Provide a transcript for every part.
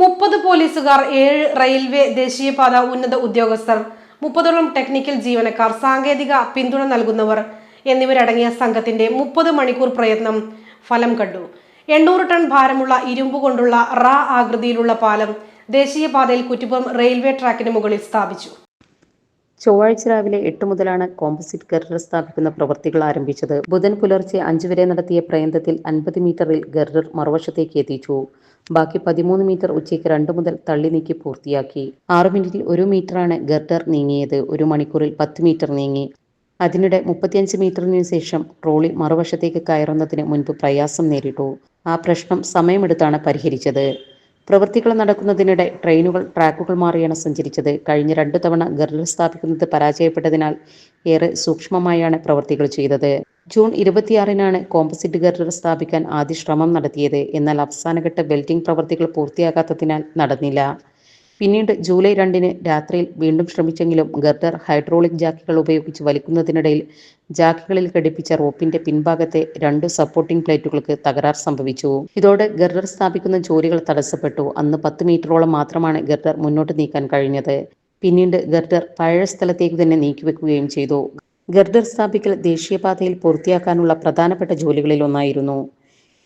മുപ്പത് പോലീസുകാർ ഏഴ് റെയിൽവേ ദേശീയപാത ഉന്നത ഉദ്യോഗസ്ഥർ മുപ്പതോളം ടെക്നിക്കൽ ജീവനക്കാർ സാങ്കേതിക പിന്തുണ നൽകുന്നവർ എന്നിവരടങ്ങിയ സംഘത്തിന്റെ മുപ്പത് മണിക്കൂർ പ്രയത്നം ഫലം കണ്ടു. എണ്ണൂറ് ടൺ ഭാരമുള്ള ഇരുമ്പ് കൊണ്ടുള്ള റ ആകൃതിയിലുള്ള പാലം ദേശീയപാതയിൽ കുറ്റിപ്പുറം റെയിൽവേ ട്രാക്കിന് മുകളിൽ സ്ഥാപിച്ചു. ചൊവ്വാഴ്ച രാവിലെ എട്ട് മുതലാണ് കോമ്പസിറ്റ് ഗർഡർ സ്ഥാപിക്കുന്ന പ്രവൃത്തികൾ ആരംഭിച്ചത്. ബുധൻ പുലർച്ചെ അഞ്ചു വരെ നടത്തിയ പ്രയന്തത്തിൽ അൻപത് മീറ്ററിൽ ഗർഡർ മറുവശത്തേക്ക് എത്തിച്ചു. ബാക്കി പതിമൂന്ന് മീറ്റർ ഉച്ചയ്ക്ക് രണ്ട് മുതൽ തള്ളി നീക്കി പൂർത്തിയാക്കി. ആറ് മിനിറ്റിൽ ഒരു മീറ്ററാണ് ഗർഡർ നീങ്ങിയത്. ഒരു മണിക്കൂറിൽ പത്ത് മീറ്റർ നീങ്ങി. അതിനിടെ മുപ്പത്തിയഞ്ച് മീറ്ററിന് ശേഷം ട്രോളി മറുവശത്തേക്ക് കയറുന്നതിന് മുൻപ് പ്രയാസം നേരിട്ടു. ആ പ്രശ്നം സമയമെടുത്താണ് പരിഹരിച്ചത്. പ്രവൃത്തികൾ നടക്കുന്നതിനിടെ ട്രെയിനുകൾ ട്രാക്കുകൾ മാറിയാണ് സഞ്ചരിച്ചത്. കഴിഞ്ഞ രണ്ടു തവണ ഗർഡർ സ്ഥാപിക്കുന്നത് പരാജയപ്പെട്ടതിനാൽ ഏറെ സൂക്ഷ്മമായാണ് പ്രവൃത്തികൾ ചെയ്തത്. ജൂൺ ഇരുപത്തിയാറിനാണ് കോമ്പസിറ്റ് ഗർഡർ സ്ഥാപിക്കാൻ ആദ്യ ശ്രമം നടത്തിയത്. എന്നാൽ അവസാനഘട്ട വെൽഡിംഗ് പ്രവൃത്തികൾ പൂർത്തിയാകാത്തതിനാൽ നടന്നില്ല. പിന്നീട് ജൂലൈ രണ്ടിന് രാത്രിയിൽ വീണ്ടും ശ്രമിച്ചെങ്കിലും ഗർഡർ ഹൈഡ്രോളിക് ജാക്കികൾ ഉപയോഗിച്ച് വലിക്കുന്നതിനിടയിൽ ജാക്കികളിൽ ഘടിപ്പിച്ച റോപ്പിന്റെ പിൻഭാഗത്തെ രണ്ട് സപ്പോർട്ടിംഗ് പ്ലേറ്റുകൾക്ക് തകരാർ സംഭവിച്ചു. ഇതോടെ ഗർഡർ സ്ഥാപിക്കുന്ന ജോലികൾ തടസ്സപ്പെട്ടു. അന്ന് പത്ത് മീറ്ററോളം മാത്രമാണ് ഗർഡർ മുന്നോട്ട് നീക്കാൻ കഴിഞ്ഞത്. പിന്നീട് ഗർഡർ പഴയ സ്ഥലത്തേക്ക് തന്നെ നീക്കിവെക്കുകയും ചെയ്തു. ഗർഡർ സ്ഥാപിക്കൽ ദേശീയപാതയിൽ പൂർത്തിയാക്കാനുള്ള പ്രധാനപ്പെട്ട ജോലികളിൽ ഒന്നായിരുന്നു.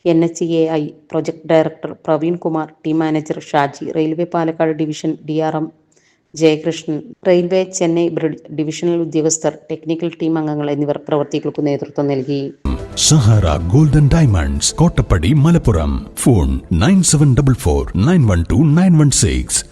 N H A I project director Praveen Kumar team manager Shaji railway Palakkad division D R M Jayakrishnan railway Chennai bridge divisional ഉദ്യോഗസ്ഥർ ടെക്നിക്കൽ ടീം അംഗങ്ങൾ എന്നിവർ പ്രവർത്തികൾക്ക് നേതൃത്വം നൽകി. Sahara golden diamonds Kottappadi Malappuram. Phone nine seven double four nine one two nine one six.